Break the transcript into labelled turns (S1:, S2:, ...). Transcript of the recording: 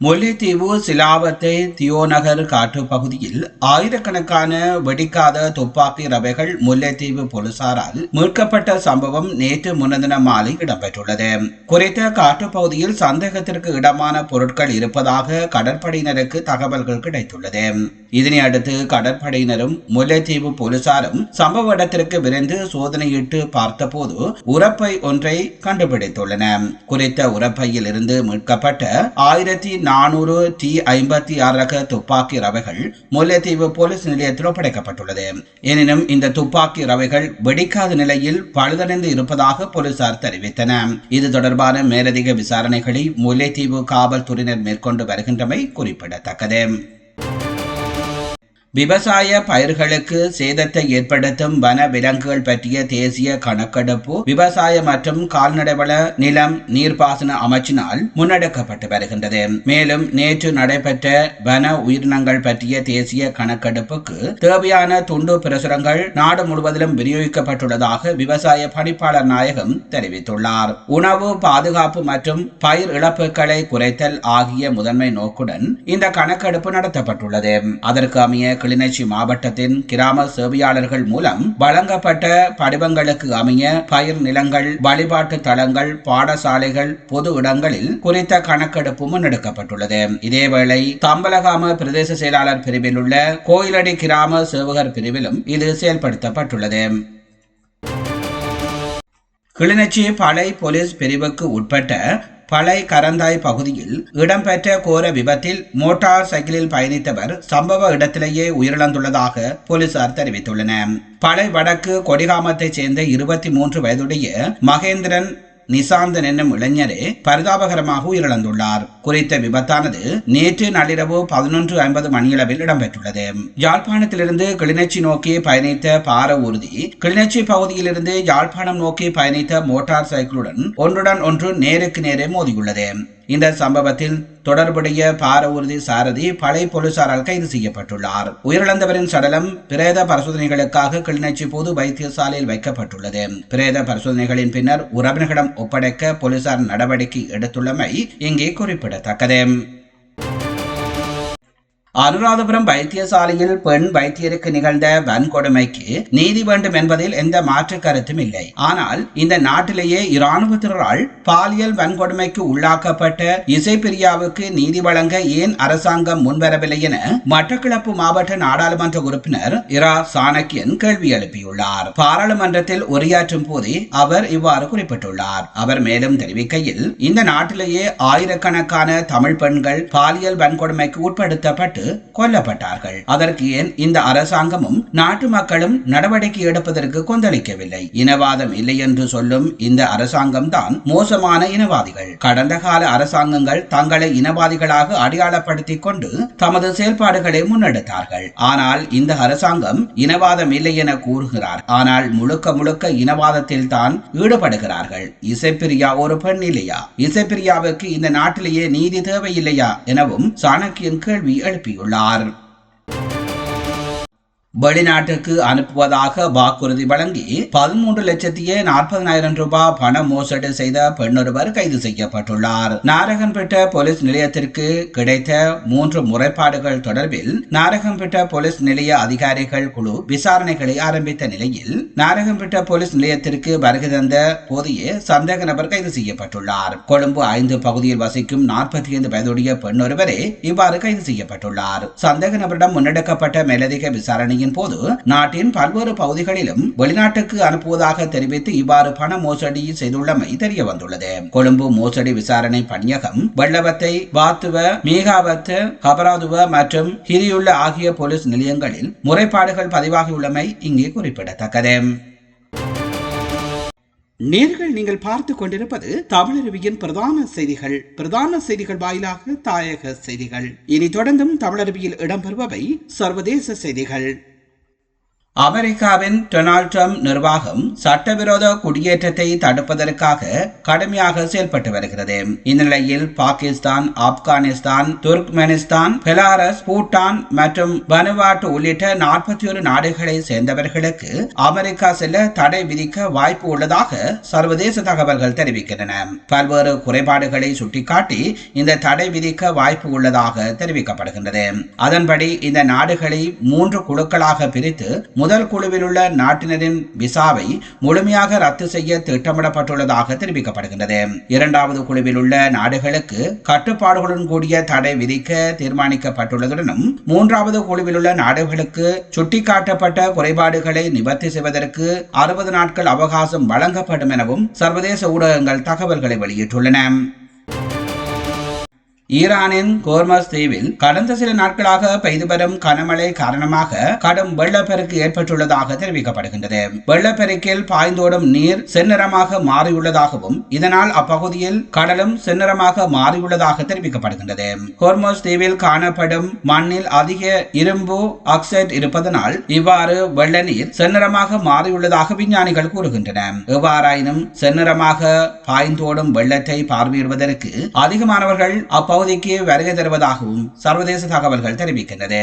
S1: முல்லைத்தீவு சிலாவத்தை தியோநகர் காட்டுப் பகுதியில் ஆயிரக்கணக்கான வெடிக்காத துப்பாக்கி ரவைகள் முல்லைத்தீவு போலீசாரால் மீட்கப்பட்ட சம்பவம் நேற்று முன்னதின மாலை இடம்பெற்றுள்ளது. குறித்த காட்டு பகுதியில் சந்தேகத்திற்கு இடமான பொருட்கள் இருப்பதாக கடற்படையினருக்கு தகவல்கள் கிடைத்துள்ளது. இதனை அடுத்து கடற்படையினரும் முல்லைத்தீவு போலீசாரும் சம்பவ இடத்திற்கு விரைந்து சோதனையிட்டு பார்த்தபோது உரப்பை ஒன்றை கண்டுபிடித்துள்ளன குறித்த உரப்பையில் இருந்து மீட்கப்பட்ட ஆயிரத்தி நானூறு டி ஐம்பத்தி ஆறு ரக துப்பாக்கி ரவைகள் முல்லைத்தீவு போலீஸ் நிலையத்தில் ஒப்படைக்கப்பட்டுள்ளது. எனினும் இந்த துப்பாக்கி ரவைகள் வெடிக்காத நிலையில் பழுதடைந்து இருப்பதாக போலீசார் தெரிவித்தனர். இது தொடர்பான மேலதிக விசாரணைகளை முல்லைத்தீவு காவல்துறையினர் மேற்கொண்டு வருகின்றமை குறிப்பிடத்தக்கது. விவசாய பயிர்களுக்கு சேதத்தை ஏற்படுத்தும் வன விலங்குகள் பற்றிய தேசிய கணக்கெடுப்பு விவசாய மற்றும் கால்நடைவள நிலம் நீர்ப்பாசன அமைச்சினால் முன்னெடுக்கப்பட்டு வருகின்றது. மேலும் நேற்று நடைபெற்ற வன உயிரினங்கள் பற்றிய தேசிய கணக்கெடுப்புக்கு தேவையான துண்டு பிரசுரங்கள் நாடு முழுவதிலும் விநியோகிக்கப்பட்டுள்ளதாக விவசாய பணிப்பாளர் நாயகம் தெரிவித்துள்ளார். உணவு பாதுகாப்பு மற்றும் பயிர் இழப்புகளை குறைத்தல் ஆகிய முதன்மை நோக்குடன் இந்த கணக்கெடுப்பு நடத்தப்பட்டுள்ளது. அதற்கு அமைய கிளிநொச்சி மாவட்டத்தின் கிராம சேவையாளர்கள் மூலம் வழங்கப்பட்ட படிவங்களுக்கு அமைய பயிர் நிலங்கள் வழிபாட்டு தளங்கள் பாடசாலைகள் பொது இடங்களில் குறித்த கணக்கெடுப்பு முன்னெடுக்கப்பட்டுள்ளது. இதேவேளை தம்பலகாம பிரதேச செயலாளர் பிரிவில் உள்ள கோயிலடி கிராம சேவகர் பிரிவிலும் இது செயல்படுத்தப்பட்டுள்ளது. கிளிநொச்சி படை போலீஸ் பிரிவுக்கு உட்பட்ட பளை கரந்தாய் பகுதியில் இடம்பெற்ற கோர விபத்தில் மோட்டார் சைக்கிளில் பயணித்தவர் சம்பவ இடத்திலேயே உயிரிழந்துள்ளதாக போலீசார் தெரிவித்துள்ளனர். பழை வடக்கு கொடிகாமத்தைச் சேர்ந்த இருபத்தி மூன்று வயதுடைய மகேந்திரன் நிசாந்தன் என்னும் இளைஞரே பரிதாபகரமாக உயிரிழந்துள்ளார். குறித்த விபத்தானது நேற்று நள்ளிரவு பதினொன்று ஐம்பது மணியளவில் இடம்பெற்றுள்ளது. யாழ்ப்பாணத்திலிருந்து கிளிநொச்சி நோக்கி பயணித்த பார ஊர்தி கிளிநொச்சி பகுதியிலிருந்து யாழ்ப்பாணம் நோக்கி பயணித்த மோட்டார் சைக்கிளுடன் ஒன்றுடன் ஒன்று நேருக்கு நேரே மோதியுள்ளது. இந்த சம்பவத்தில் தொடர்புடைய பார ஊர்தி சாரதி பழைய போலீசாரால் கைது செய்யப்பட்டுள்ளார். உயிரிழந்தவரின் சடலம் பிரேத பரிசோதனைகளுக்காக கிளிநொச்சி பொது வைத்தியசாலையில் வைக்கப்பட்டுள்ளது. பிரேத பரிசோதனைகளின் பின்னர் உறவினர்களிடம் ஒப்படைக்க போலீசார் நடவடிக்கை எடுத்துள்ளமை இங்கே குறிப்பிடத்தக்கது. அனுராதபுரம் வைத்தியசாலையில் பெண் வைத்தியருக்கு நிகழ்ந்த வன்கொடுமைக்கு நீதி வேண்டும் என்பதில் எந்த மாற்று கருத்தும் இல்லை. ஆனால் இந்த நாட்டிலேயே இராணுவத்தினரால் பாலியல் வன்கொடுமைக்கு உள்ளாக்கப்பட்ட இசைப்பிரியாவுக்கு நீதி வழங்க ஏன் அரசாங்கம் முன்வரவில்லை என மட்டக்கிழப்பு மாவட்ட நாடாளுமன்ற உறுப்பினர் இரா. சாணக்கியன் கேள்வி எழுப்பியுள்ளார். பாராளுமன்றத்தில் உரையாற்றும் போதே அவர் இவ்வாறு குறிப்பிட்டுள்ளார். அவர் மேலும் தெரிவிக்கையில் இந்த நாட்டிலேயே ஆயிரக்கணக்கான தமிழ் பெண்கள் பாலியல் வன்கொடுமைக்கு உட்படுத்தப்பட்டு கொல்லப்பட்டார்கள். அதற்கு ஏன் இந்த அரசாங்கமும் நாட்டு மக்களும் நடவடிக்கை எடுப்பதற்கு கொந்தளிக்கவில்லை? இனவாதம் இல்லை என்று சொல்லும் இந்த அரசாங்கம் தான் மோசமான இனவாதிகள். கடந்த கால அரசாங்கங்கள் தங்களை இனவாதிகளாக அடையாளப்படுத்திக் கொண்டு தமது செயல்பாடுகளை முன்னெடுத்தார்கள். ஆனால் இந்த அரசாங்கம் இனவாதம் இல்லை என கூறுகிறார். ஆனால் முழுக்க முழுக்க இனவாதத்தில் தான் ஈடுபடுகிறார்கள். இசைப்பிரியா ஒரு பெண் இல்லையா? இசைப்பிரியாவுக்கு இந்த நாட்டிலேயே நீதி தேவையில்லையா? எனவும் சாணக்கியன் கேள்வி எழுப்பியுள்ளார் கூறியுள்ளார் வெளிநாட்டுக்கு அனுப்புவதாக வாக்குறுதி வழங்கி பதிமூன்று லட்சத்தியே நாற்பதனாயிரம் ரூபாய் பண மோசடி செய்த பெண்ணொருவர் கைது செய்யப்பட்டுள்ளார். நாரகன்பேட்ட போலீஸ் நிலையத்திற்கு கிடைத்த மூன்று முறைப்பாடுகள் தொடர்பில் நாரகம்பேட்ட போலீஸ் நிலைய அதிகாரிகள் குழு விசாரணைகளை ஆரம்பித்த நிலையில் நாரகம்பேட்ட போலீஸ் நிலையத்திற்கு வருகை தந்த போதையே சந்தேக நபர் கைது செய்யப்பட்டுள்ளார். கொழும்பு ஐந்து பகுதியில் வசிக்கும் நாற்பத்தி ஐந்து வயதுடைய பெண்ணொருவரே இவ்வாறு கைது செய்யப்பட்டுள்ளார். சந்தேக நபரிடம் முன்னெடுக்கப்பட்ட மேலதிக விசாரணையின் போது நாட்டின் பல்வேறு பகுதிகளிலும் வெளிநாட்டுக்கு அனுப்புவதாக தெரிவித்து இவ்வாறு பண மோசடி செய்துள்ளமை தெரிய வந்துள்ளது கொழும்பு மோசடி விசாரணை பணியகம் வெள்ளவத்தை வாத்துவ மீகாவத்து கபராதுவ மற்றும் ஹிரியுள்ள ஆகிய போலீஸ் நிலையங்களில் முறைப்பாடுகள் பதிவாகியுள்ளமை இங்கே குறிப்பிடத்தக்கது. நேர்கள் நீங்கள் பார்த்து கொண்டிருப்பது தமிழருவியின் பிரதான செய்திகள். பிரதான செய்திகள் வாயிலாக தாயக செய்திகள். இனி தொடர்ந்தும் தமிழருவியில் இடம்பெறுபவை சர்வதேச செய்திகள். அமெரிக்காவின் டொனால்ட் ட்ரம்ப் நிர்வாகம் சட்டவிரோத குடியேற்றத்தை தடுப்பதற்காக கடுமையாக செயல்பட்டு வருகிறது. இந்நிலையில் பாகிஸ்தான் ஆப்கானிஸ்தான் துர்க்மெனிஸ்தான் பெலாரஸ் பூட்டான் மற்றும் பனுவாட்டு உள்ளிட்ட நாற்பத்தி ஒரு நாடுகளை சேர்ந்தவர்களுக்கு அமெரிக்கா செல்ல தடை விதிக்க வாய்ப்பு உள்ளதாக சர்வதேச தகவல்கள் தெரிவிக்கின்றன. பல்வேறு குறைபாடுகளை சுட்டிக்காட்டி இந்த தடை விதிக்க வாய்ப்பு உள்ளதாக தெரிவிக்கப்படுகின்றது. அதன்படி இந்த நாடுகளை மூன்று குழுக்களாக பிரித்து முதல் குழுவில் உள்ள நாட்டினரின் விசாவை முழுமையாக ரத்து செய்ய திட்டமிடப்பட்டுள்ளதாக தெரிவிக்கப்படுகின்றது. இரண்டாவது குழுவில் உள்ள நாடுகளுக்கு கட்டுப்பாடுகளுடன் கூடிய தடை விதிக்க தீர்மானிக்கப்பட்டுள்ளதுடனும் மூன்றாவது குழுவில் உள்ள நாடுகளுக்கு சுட்டிக்காட்டப்பட்ட குறைபாடுகளை நிவர்த்தி செய்வதற்கு அறுபது நாட்கள் அவகாசம் வழங்கப்படும் எனவும் சர்வதேச ஊடகங்கள் தகவல்களை வெளியிட்டுள்ளன. ஈரானின் கோர்மஸ் தீவில் கடந்த சில நாட்களாக பெய்து வரும் கனமழை காரணமாக கடும் வெள்ளப்பெருக்கு ஏற்பட்டுள்ளதாக தெரிவிக்கப்படுகின்றது. வெள்ளப்பெருக்கில் பாய்ந்தோடும் நீர் செந்நிறமாக மாறியுள்ளதாகவும் இதனால் அப்பகுதியில் கடலும் செந்நிறமாக மாறியுள்ளதாக தெரிவிக்கப்படுகின்றது. ஹோர்மோஸ் தீவில் காணப்படும் மண்ணில் அதிக இரும்பு ஆக்சைடு இருப்பதனால் இவ்வாறு வெள்ள நீர் செந்நிறமாக மாறியுள்ளதாக விஞ்ஞானிகள் கூறுகின்றனர் எவ்வாறாயினும் செந்நிறமாக பாய்ந்தோடும் வெள்ளத்தை பார்வையிடுவதற்கு அதிகமானவர்கள் அப்பகுதி பகுதிக்கு வருகை தருவதாகவும் சர்வதேச தகவல்கள் தெரிவிக்கின்றது